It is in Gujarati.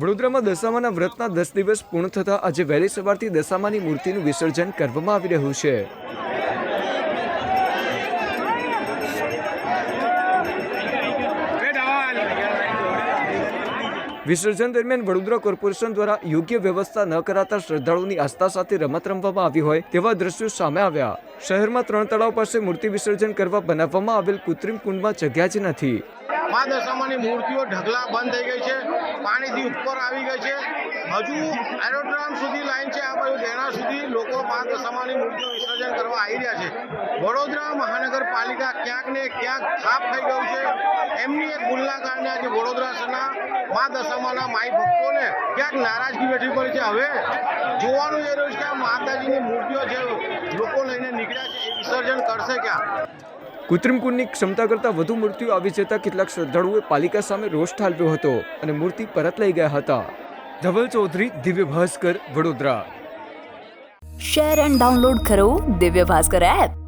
વડોદરામાં દશામાના વ્રતના દસ દિવસ પૂર્ણ થતાં આજે વહેલી સવારથી દશામાની મૂર્તિનું વિસર્જન કરવામાં આવી રહ્યું છે. વિસર્જન દરમિયાન વડોદરા કોર્પોરેશન દ્વારા યોગ્ય વ્યવસ્થા ન કરાતા શ્રદ્ધાળુઓની આસ્થા સાથે રમત રમવામાં આવી હોય તેવા દ્રશ્યો સામે આવ્યા. શહેરમાં ત્રણ તળાવ પાસે મૂર્તિ વિસર્જન કરવા બનાવવામાં આવેલ કૃત્રિમ કુંડમાં જગ્યા જ નથી. મા દશામાની મૂર્તિઓ ઢગલા બંધ થઈ ગઈ છે. પાણીથી ઉપર આવી ગઈ છે. હજુ એરોડ્રામ સુધી લાઈન છે. આ બાજુ દેણા સુધી લોકો મા દશામાની મૂર્તિઓ વિસર્જન કરવા આવી રહ્યા છે. વડોદરા મહાનગરપાલિકા ક્યાંક ને ક્યાંક થાપ થઈ ગયું છે. એમની એક ભૂલના કારણે આજે વડોદરા શહેરના મા દશામાના માઈ ભક્તોને ક્યાંક નારાજગી બેઠી પડી છે. હવે જોવાનું એ રહ્યું છે કે માતાજીની મૂર્તિઓ જે લોકો લઈને નીકળ્યા છે, એ વિસર્જન કરશે ક્યાં? કૃત્રિમ કુંડની ક્ષમતા કરતાં વધુ મૂર્તિઓ આવી જતા કેટલાક શ્રદ્ધાળુઓએ પાલિકા સામે રોષ ઠાલવ્યો હતો અને મૂર્તિ પરત લઈ ગયા હતા. Dhaval Chaudhari, Divya Bhaskar, Vadodara. Share and download કરો દિવ્ય ભાસ્કર એપ